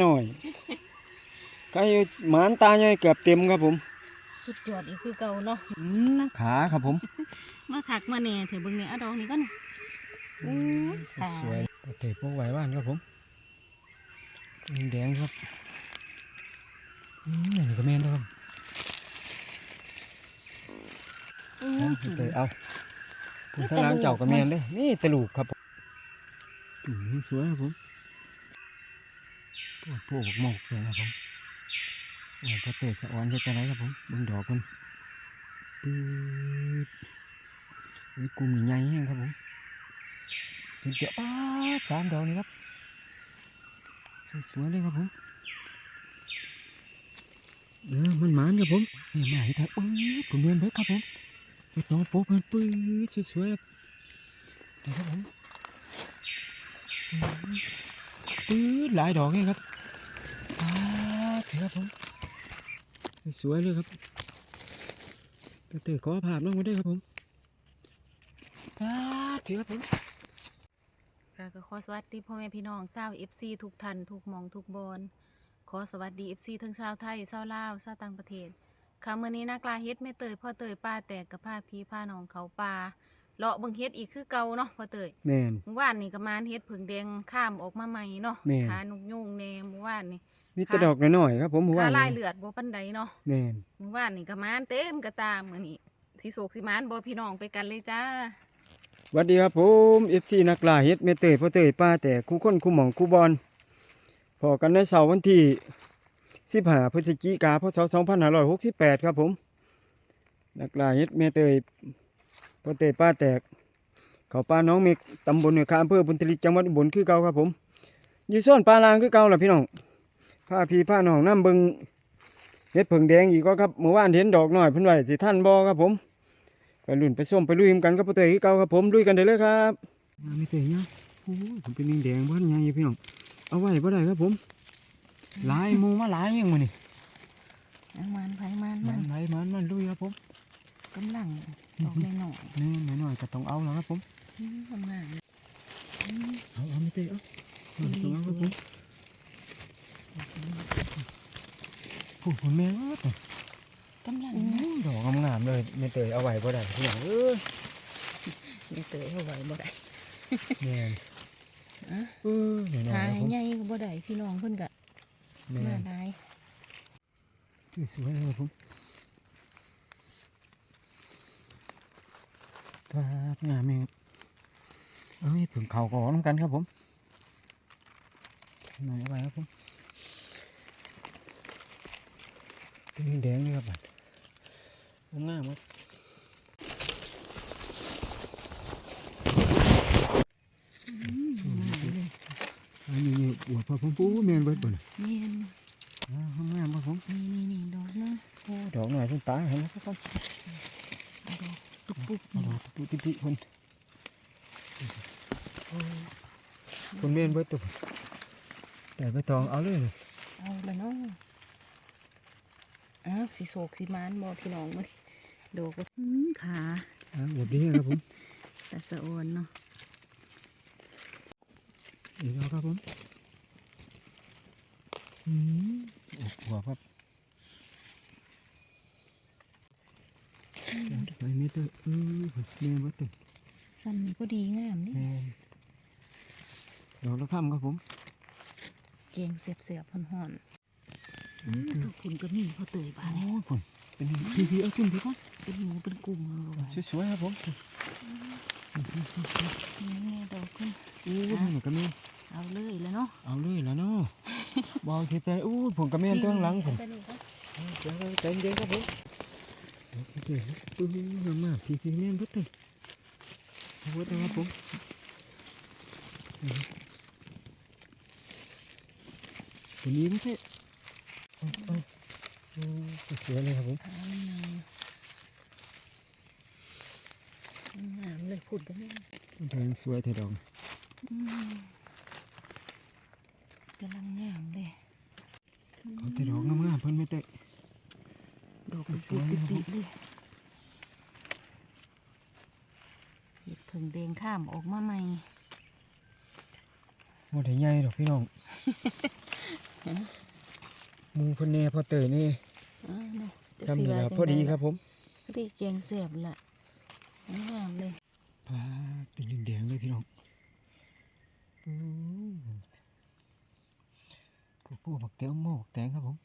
หน่อยไก่หมานตาใหญ่เกือบเต็มครับผมสุดยอดอีกคือเก่าเนาะอืมขาครับผม มาขักมาแหน่เถอะเบิ่งเนี่ยเอาดอกนี้ก่อนโอ้ยขาสวยโอเคพวกไหวบ้านครับผมแดงครับอืมนี่ก็แม่นเด้อครับโอ้เอายไปเอาผมทางหล้างเจ้าก็แม่นเลยนี่ตะลูกครับผมอืมสวยครับผม พวกพวกหมกเลยครับผมโอ้พอเตะสะออนจะจะไรครับผมบิ่งดอกกันปื๊ดนี่กลุ่มใหญ่ๆแห้งครับผมสุดยอดอ้าสามดอกนี่ครับสวยๆเลยครับผมเออมันหมานครับผมเนี่ยมาให้ทักปื๊ดผมเรียนเบิดครับผมไปต่อโป๊กมันปื๊ดสวยๆครับเลยครับผมปื๊ดหลายดอกเลยครับ ครับผมสวยๆเลยครับเตะขอภาพน้องมาด้วยครับผมอ้าเถอะครับผมค่ะก็ขอสวัสดีพ่อแม่พี่น้องชาว FC ทุกท่านทุกหมองทุกบอนขอสวัสดี FC ทั้งชาวไทยชาวลาวชาวต่างประเทศค่ะมื้อนี้นักลาเฮ็ดแม่เตยพ่อเตยป้าแตกกับพาพี่พาน้องเขาป่าเลาะเบิ่งเฮ็ดอีกคือเก่าเนาะพ่อเตยแม่นเมื่อวานนี่ก็มานเฮ็ดผึ่งแดงข้ามออกมาใหม่เนาะแม่นขานุกยุงแน่เมื่อวานนี่ มีแต่ดอกน้อยๆครับผมหมู่ขาบ้านลายเลือดบ่ปานใดเนาะแม่นเมื่อวานนี่ก็มานเต็มกระจามมื้อนี้สิโศกสิมานบ่พี่น้องไปกันเลยจ้าสวัสดีครับผมเอฟซีนักล่าเฮ็ดเมเตยพ่อเตยป้าแต่คู่คนคู่หม่องคู่บอลพอกันในเสาร์วันที่15พฤศจิกาพศ2568 ครับผม นักล่าเฮ็ดเมเตยพ่อเตยป้าแตกเขาป้าน้องเมกตำบลเหนือคาอำเภอบุญทลิกจังหวัดอุบลคือเก่าครับผมอยู่ซ่อนปลาลางคือเก่าล่ะพี่น้อง พาพี่พาน้องน้ำเบิงเฮ็ดผึ่งแดงอีกก็ครับเมื่อวานเห็นดอกน้อยเพิ่นไว้สิท่านบ่ครับผมไปลุ่นไปส้มไปลุยกันกับพ่อเตยคือเก่าครับผมลุยกันได้เลยครับไม่เตยเนี่ยโอ้ยผมเป็นแดงบ้านยังอยู่พี่น้องเอาไว้บ่ได้ครับผมหลายหมูมาหลายยังมื้อนี่เอามันไผมันมัมันนไหลมันมันลุยครับผมกำลังดอกน้อยนี่หน่อยๆก็ต้องเอาแล้วครับผมๆอืมทำงานอืมเอาเอาไม่เตยเอาเอาต้องเอาครับผม ผู้คนแม่ว่ากำลังโอ้นะยดอกงามๆเลยไม่เตยเอาไว้บ่ได้พี่น้องเอ้ยมีเตยเอาไว้บ่ได้แม่นอะเออหน่อยๆทายครับผมใหญ่ก็บ่ได้พี่น้องเพิ่นก็แม่มานได้สวยๆเลยครับผมครับงามไหมครับเอ้ยผึ่งเขาก่อนำกันครับผมหน่อยเอาไว้ครับผมเป็น แดงเลยครับบัดงามครับอันนี้นี่อวดพอผมปูแมนเบิดบ่น่ะเนียนอ่างามครับผมนี่นี่นี่ดอกนึงโอ้ดอกหน่อยเพิ่นตาเห็นไหมครับผมตุกปุกเอาดอกตุติติเพิ่นคนแม่นเบิดตัวแต่ใบตองเอาเลยเลย เอาละเนาะอ้าว สิโศกสิมานบ่พี่น้องมื้อนี้ดอกก็อืมขาอ่าหมดดีครับผมแต่สะออนเนาะอีกแล้วครับผมอืมโอ้หัวครับไปนี่เตอเออแม่นเบิดตัวสั้นนี่ก็ดีงามนี่แม่นดอกละค่ำครับผม เกงเสียบๆห่อนอืมๆ ทุกคนก็มีพอเตยบาโอ้เนี่ยยผมเป็นพี่พี่เอาขึ้นพี่ก่อนเป็นหมูเป็นกลุ่มเลยว่ะสวยๆครับผมนี่ดอกขึ้นโอ้ยมันก็มีเอาเลยแล้วเนาะเอาเลยแล้วเนาะบอลทีแต่อู้ผมกับแม่นตัวข้างหลังผมไปเลยครับเดี๋ยวเต็มเย็นครับผมโอเคปื้มมากพี่พี่แม่นพุทธพุทธครับผมตัวนี้พุทธ สวยเลยครับผมงามเลยพูดกันเนี่ยแดงสวยเทดอกอืมกำลังงามเลยเขาเทดอกงามๆเพิ่นไม่เตะดอกเป็นปุกติดเลยเห็ดผึ่งแดงข้ามออกมาใหม่หมดใหญ่ดอกพี่น้อง มูเพิ่นแน่พ่อเตยนี่อ้าวเนาะจะจำสิได้ว่าแล้วจังพอดีใล่ะครับผมพอดีแกงเสียบละงามเลยพาเป็นแดงๆเลยพี่น้องอืมพวกพวกบักเต๋อหม้อบักแตงครับผม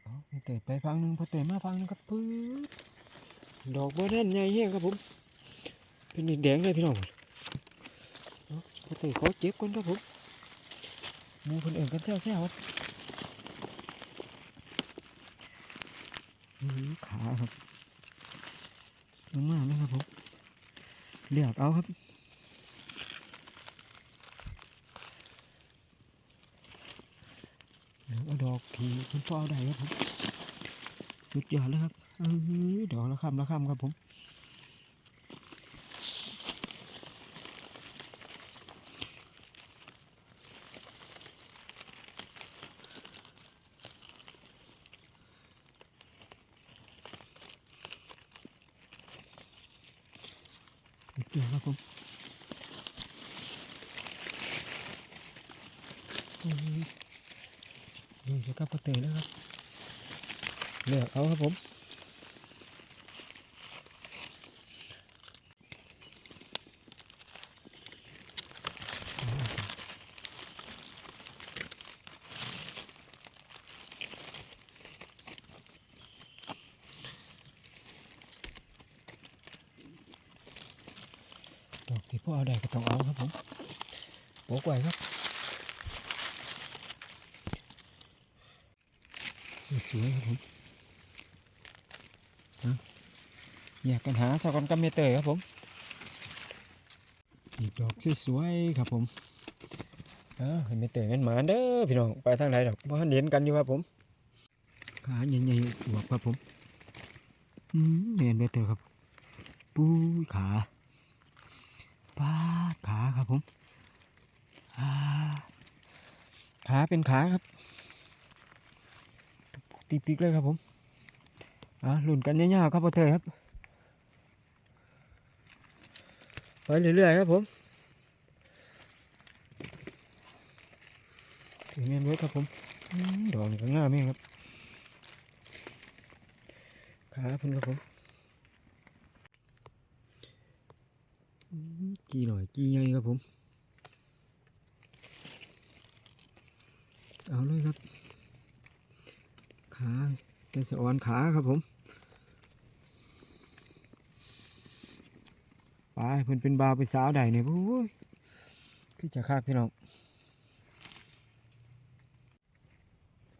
เอาพ่อเตยไปฟังหนึงพ่อเตยมาฟังหนึงครับปื๊ดดอกบัวแน่นใหญ่แห้งครับผม เป็นแดงๆเลยพี่น้องเอาพ่อเตยขอเจ็บก่อนครับผมห มูเพิ่นเอิ่นกันแซ่วๆครับอือขาครับลงมาแล้วครับผมเลือกเอาครับเลือกเอาดอกที่คุณพ่อเอาได้ครับผมสุดยอดเลยครับเอ้ยดอกละคำละคำครับผม เดี๋ยอดครับอืมนี่จะกลับกระเตยแล้วครับเลือกเอาครับผม อกที่พ่อเอาได้ก็ต้องเอาครับผมโปกไว้ครับสวยๆครับผมเอยากกันหาชาวกันกัมเมเตอร์ครับผมอีกดอกสวยๆครับผมเออเมเตอร์กันหมาเด้อพี่น้องไปทางไหนดอกเพราะเห็นกันอยู่ครับผมขาใหญ่ๆอวบครับผมอืมเรียนเมเตอร์ครับปูยขา ปาขาครับผมขาเป็นขาครับตีปีกเลยครับผมอ่าหลุนกันยาวๆครับพ่อเธอครับไปเรื่อยๆครับผมถึงเงี้ยไว้ครับผมดอกนี่ก็ง่ามเองครับขาเพิ่นครับผม อื มจีหน่อยจีใหญ่ครับผมเอาเลยครับ ขาเป็นสะออนขาครับผมไปเพิ่นเป็นบาวเป็นสาวใดเนี่ยโอ้ยพี่จะคากพี่น้อง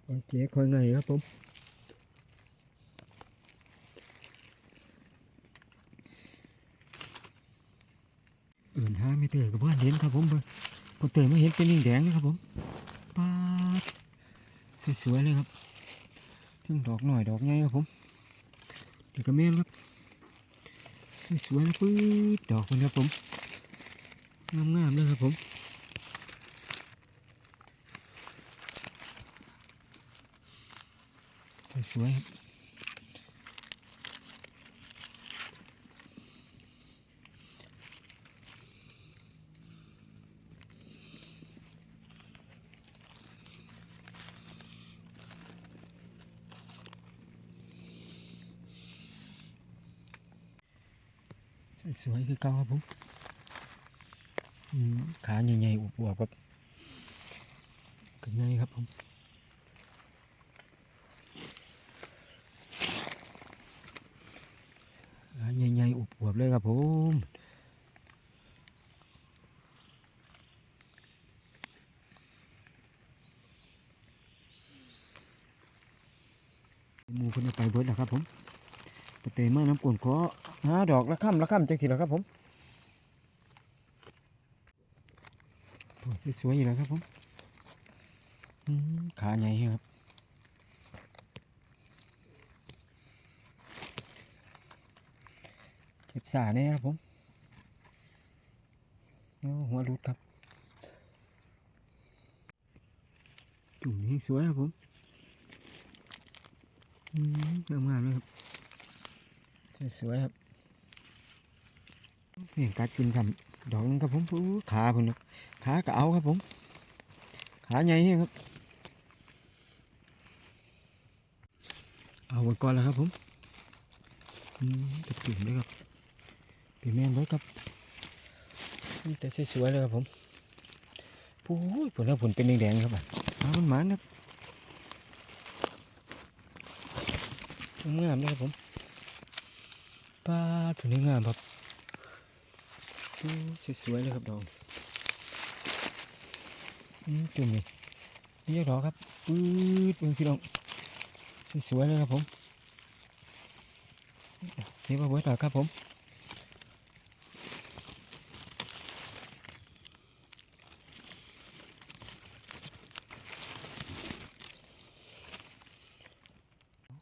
โอเคคอยไงครับผมเอื่นห้าไม่ เตยกับบ้านเห็นครับผมเบิ่งพอเตยมาเห็นเป็นนิ่งแดงเลยครับผมปาดสวยๆเลยครับทั้งดอกหน่อยดอกใหญ่ครับผมเดี๋ยวก็แม่นครับสวยๆปื๊ดดอกมันครับผมงามๆเลยครับผมสวยๆครับ สวยคือเก่าครับผมขาใหญ่ๆอวบๆครับก็ใหญ่ครับผมขาใหญ่ๆอวบๆเลยครับผมมูคนเอาไปเบิดแล้วครับผม ไปเตะมาน้ำกวนขอหาดอกละค่ำละค่ำจังสิแล้วครับผมสวยๆอยู่แล้วครับผมขาใหญ่ครับเก็บสาเนี่ยครับผมเอาหัวรุดครับ จุ่มนี้สวยครับผมอืมงามงามๆเลยครับ สวยครับนี่กัดกินครับดอกนึงครับผมขาพุ่นน่ะขากะเอาครับผม ขาใหญ่ครับ เอาไว้ก่อนแล้วครับผมจะจุ่มเลยครับปีแม่ไว้ครับนี่แต่สวยๆเลยครับผมโอ้ยผลแล้วผลเป็นแดงๆครับอะเอามันหมานครับงามเลยครับผม ปลาถึงได้งามครับโอ้ยสวยๆเลยครับดอกอืมจุ่มนี่นี่ดอกครับปื๊ดเป็นพี่น้องสวยๆเลยครับผมนี่ว่าเบิร์ดเหรอครับผม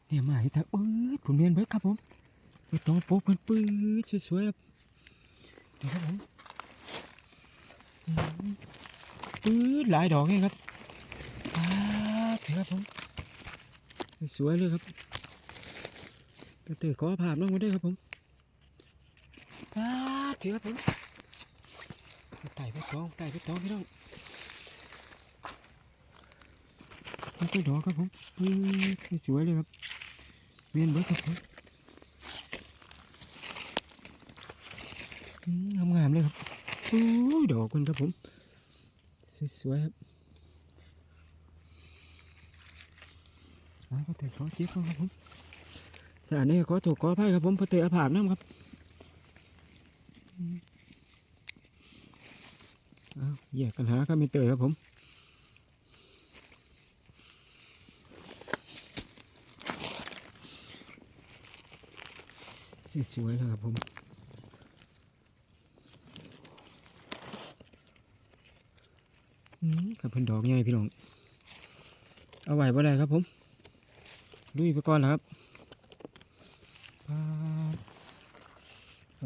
เนี่ยมาให้ตาปื๊ดผมเรียนเบิร์ดครับผม ไปตองโป๊กกันปื๊ดสวยๆดี๋ยวครับผมปื๊ดหลายดอกเลยครับอ่าดูครับผมสวยเลยครับกระตือขอผ่านน้องมาด้วยครับผมป้าดถือครับผมไต่ไปตองไต่ไปตองพี่น้องนี่ก็ดอกครับผมอืมสวยเลยครับเวียนเบิร์ดครับผมอืมงามๆ เลยครับโอ้ยดอกมันครับผม สวยๆครับอ่าพอเตะขอเช็คก่อนครับผมสารนี้ขอถูกขออภัยครับผมพอเตะอาผาบน้ำครับแยกกันหาครับไม่เตยครับผมสวยๆครับผมอืมกับ เพิ่นดอกใหญ่พี่น้อง เอาไหวบ่ได้ครับผมลุยไปก่อนนะครับป๊า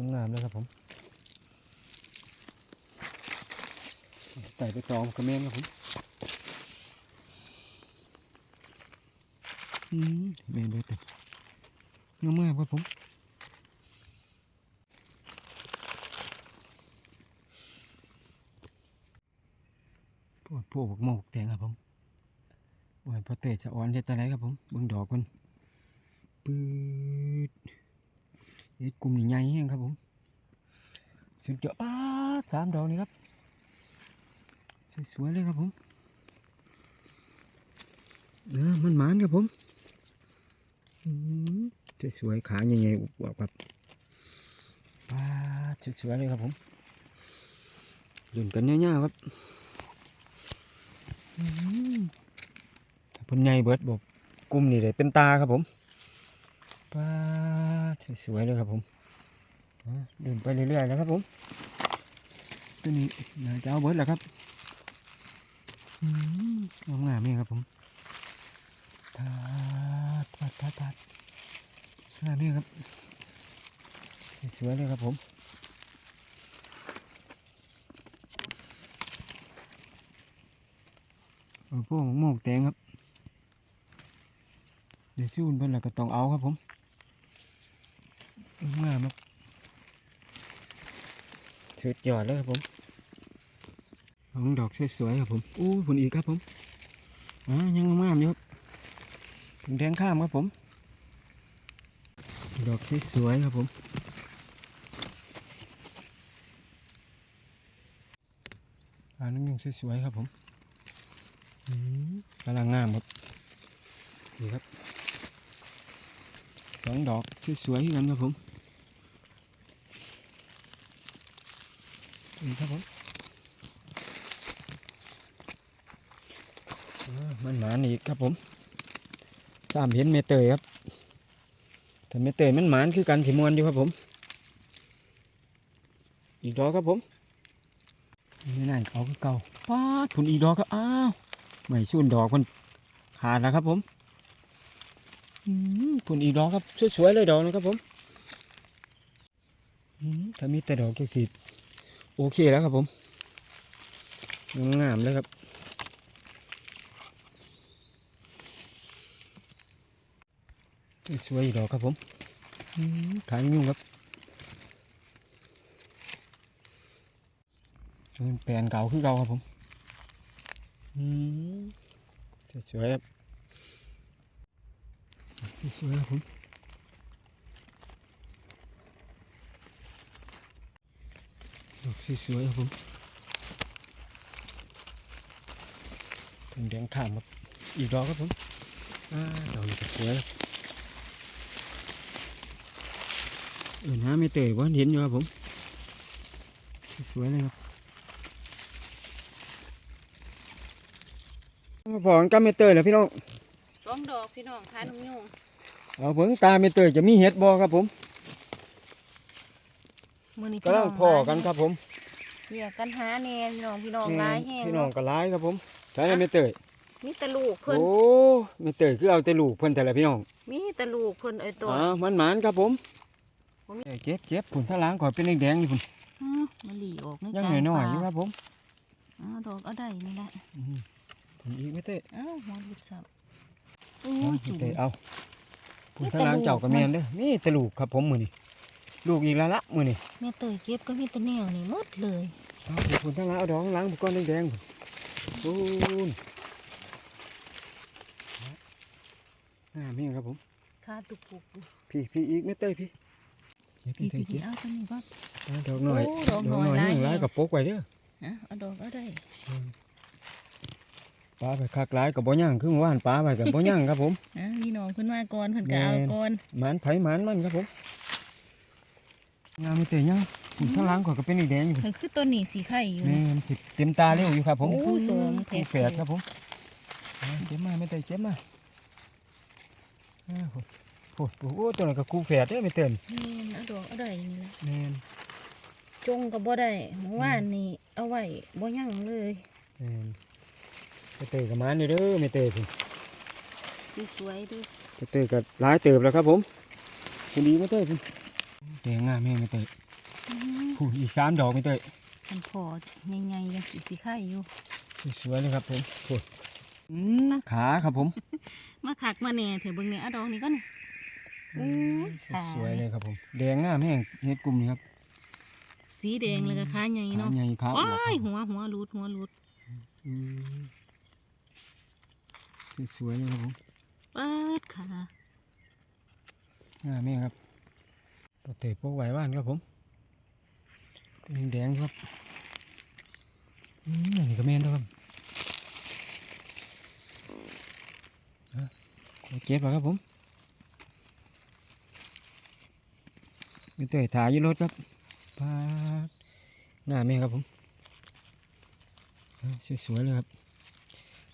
ดงามเลยครับผมไต่ไปตองกระเมนครับผมอืมเมนเลยแต่งามมากครับผม ปวดพวกบกหมอกแตงครับผมโอ้ยพอเตะสะออนเฮ็ดอะไรครับผมเบิ่งดอกมันปืดเฮ็ดกลุ่มใหญ่แฮงครับผมสุดยอดป้าสามดอกนี่ครับสวยๆเลยครับผมเออมันหมานครับผมอืมสวยๆขาใหญ่ๆอวบครับป้าสวยๆเลยครับผมหยุ่นกันเงี้ยๆครับ พิ่นใหญ่เบิดบอกกลุ่มนี่ได้เป็นตาครับผมป้าสวยเลยครับผมเดินไปเรื่อยๆแล้วครับผมตัวนี้นาจะเอาเบิดแหละครับอืมงามนี่ครับผมทาดทาดทาดทาดงามนี่ครับ สวยเลยครับผมเอา พวกหมกแตงครับ เดี๋ยวชูนเพิ่นแล้วก็ต้องเอาครับผมงามครับสุดยอดเลยครับผมสองดอกสวยๆครับผมอู้ผลอีกครับผมอ่ายังงามอยู่ครับถึงแดงข้ามครับผม ดอกสวยๆครับผมอันนั้นยังสวยๆครับผม กำลังงามครับนี่ครับสองดอกสวยๆกันครับผมนี่ครับผมมันหมานอีกครับผมสามเห็นเมเตยครับแต่เมเตยมันหมานคือกันสิมวนอยู่ครับผม อีกดอกครับผมนี่นั่นเอาคือเก่าป้าผลอีกดอกครับอ้าว ไม่ชุ่นดอกมันขาดแล้วครับ ผมผลอีกดอกครับสวยๆเลยดอกนะครับผมถ้ามีแต่ดอกแค่สีโอเคแล้วครับผมงามๆเลยครับสวยๆดอกครับผมขายยุ่งครับเป็นแปลนเก่าคือเก่าครับผม สวยๆครับสวยๆครับผมดอกสวยๆครับผมถึงแดงขามครับอีกดอกครับผมอ่าดอกนี้ก็สวยครับเออน้าไม่เตยว่าเห็นอยู่ครับผม สวยเลยครับ มา พอกันกับเมเตอร์แล้วพี่น้องสองดอกพี่น้องทานนุ่งยุ่งเอาเพิ่งตาเมเตอร์จะมีเห็ดบอครับผมมือนี้กำลังพอกันครับผมเรียกกันหาแน่พี่น้องพี่น้องแม่หลายแห้งพี่น้องก็ร้ายครับผมใช่ไหมเมเตอร์มีแต่ลูกเพิ่นโอ้เมเตอร์คือเอาแต่ลูกเพิ่นแต่ละพี่น้องมีแต่ลูกเพิ่นไอ้ตัวอ่ามันหมานครับผมผมเอ้ยเก็บเก็บผุนท่าล้างก่อนเป็นแดงๆอยู่พุ่นอืมมันหลีออกในยังกลางน้อยๆป่าอยู่ครับผมอ้าวดอกเอาได้นี่แหละ อืมผุนอีกเมเตอร์อ้าวหัวหลุดสับโอ้เอายเมจุ๋มเตอร์เอาผุนมีแต่ท่าล้างลูกเจ้ากับแมนเด้อนี่แต่ลูกครับผมมือนี่ลูกอีกแล้วละมือนี่แม่เตยเก็บก็มีแต่แนวนี่หมดเลยเอาผุนท่าล้างเอาดอกล้างก้อนแดงๆพุ่นปูนอ่ามีครับผมค่าตุกปุกอยู่พี่พี่อีกไม่เต้ยพี่เก็บพี่เต้ยพี่เก็บเอาตัวนี้ก็เอาดอกหน่อยโอ้ดอกหน่อยให้หลายร้ายแฮะกับปกไว้เด้อนะเอาดอกเอาได้ ปลาไปคักร้ายกับบ่ย่างคือเมื่อวานปลาไปกับบ่ย่างครับผมอะพี่น้องเพิ่นมาก่อนเพิ่นก็เอาแม่นก่อนหมานไผหมานมันครับผมงามไม่เตยยังผมข้างหล่างก่อนก็เป็นอีกแดงอยู่มันคือต้นนี้สีไข่อยู่แม่นะนสิเต็มตาเร็วอยู่ครับผมโอ้สวยคู่แฝดครับผมเอาเจ็บมาไม่เตยเจ็บมาอ้าวโอ้โหโอ้ตัวนั้นก็คู่แฝดเด้อไม่เตยแม่นเอาดอกเอาได้นี่แหละแม่นจงก็บ่ได้เมื่อวานนี่เอาไว้บ่ยังเลยแม่น ไม่เตยกับหมานอยู่เด้อไม่เตยพุ่นสีสวยเด้วยไปเตยกับหลายเติบแล้วครับผมคุณดีไม่เตยคุณแดงงามแม่งไม่เตยพูนอีกสามดอกไม่เตยมันพอใหญ่ๆยังสีสีไข่อยู่สวยเลยครับผมพูนอืมขาครับผม มาขักมาแหน่เถอะเบิ่งเนี่ยเอาดอกนี้ก่อนนี่โอ้ยขาสวยเลยครับผม แดงงามแม่งเฮ็ดกลุ่มนี้ครับ สีแดงแล้วก็ขาใหญ่ขาเนาะใหญ่ขาอวว้าบคยรับหัวหัวรูดหัวรูดอืม สวยเลยครับผมเปิดขางามแม่งครับตัวเตะพวกไหวบ้านครับผมแดงๆครับอืมอันนี้ก็แม่นแล้วครับอะขอเก็บแล้วครับผมมีเตยถ่ายอยู่รถครับปาดงามแม่ครับผมอ่าสวยๆเลยครับ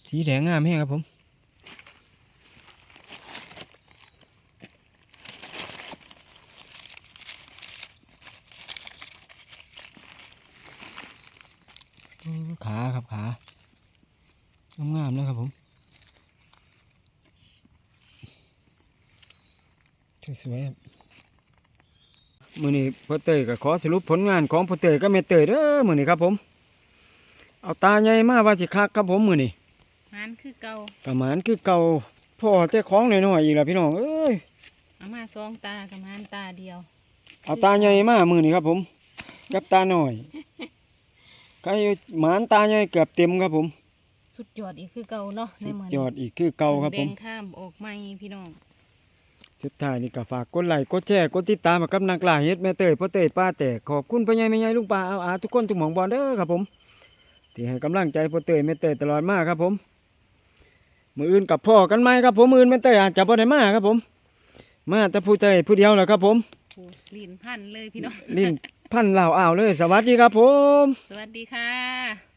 สีแดงงามแม่ครับผม อืม ขาครับขางามๆเลยครับผมสวยๆครับมือนี้พ่อเตยก็ขอสรุปผลงานของพ่อเตยก็แม่เตยเด้อมือนี้ครับผม เอาตาใหญ่มาว่าสิคักครับผมมือนี้มันคือเก่าประมาณคือเก่าพ่อแต่ของน้อยๆอีกแล้วพี่น้องเอ้ยเอามาสองตากับมันตาเดียว เอาตาใหญ่มามือนี้ครับผม กับตาน้อย ใครหมานตาใหญ่เกือบเต็มครับผมสุดยอดอีกคือเก่าเนาะในสุดเหมือนยอดอีกคือเก่าครับผมแดงข้ามออกใหม่พี่น้อง สุดท้ายนี่ก็ฝากกดไลค์กดแชร์กดติดตามมากับนักล่าเฮ็ดแม่เตยพ่อเตยป้าแต่ขอบคุณพ่อใหญ่แม่ใหญ่ลุงป้าเอาอาทุกคนทุกหม่องบอลเด้อครับผมที่ให้กำลังใจพ่อเตยแม่เตยตลอดมาครับผม มืออื่นกับพ่อกันไหมครับผมมืออื่นแม่เตยอาจจะบ่ได้มาครับผม มาแต่ผู้เตยผู้เดียวแหละครับผม โอ้ลิ้นพันเลยพี่น้อง ลิ้น พันเหล่าอ่าวเลย สวัสดีครับผม สวัสดีค่ะ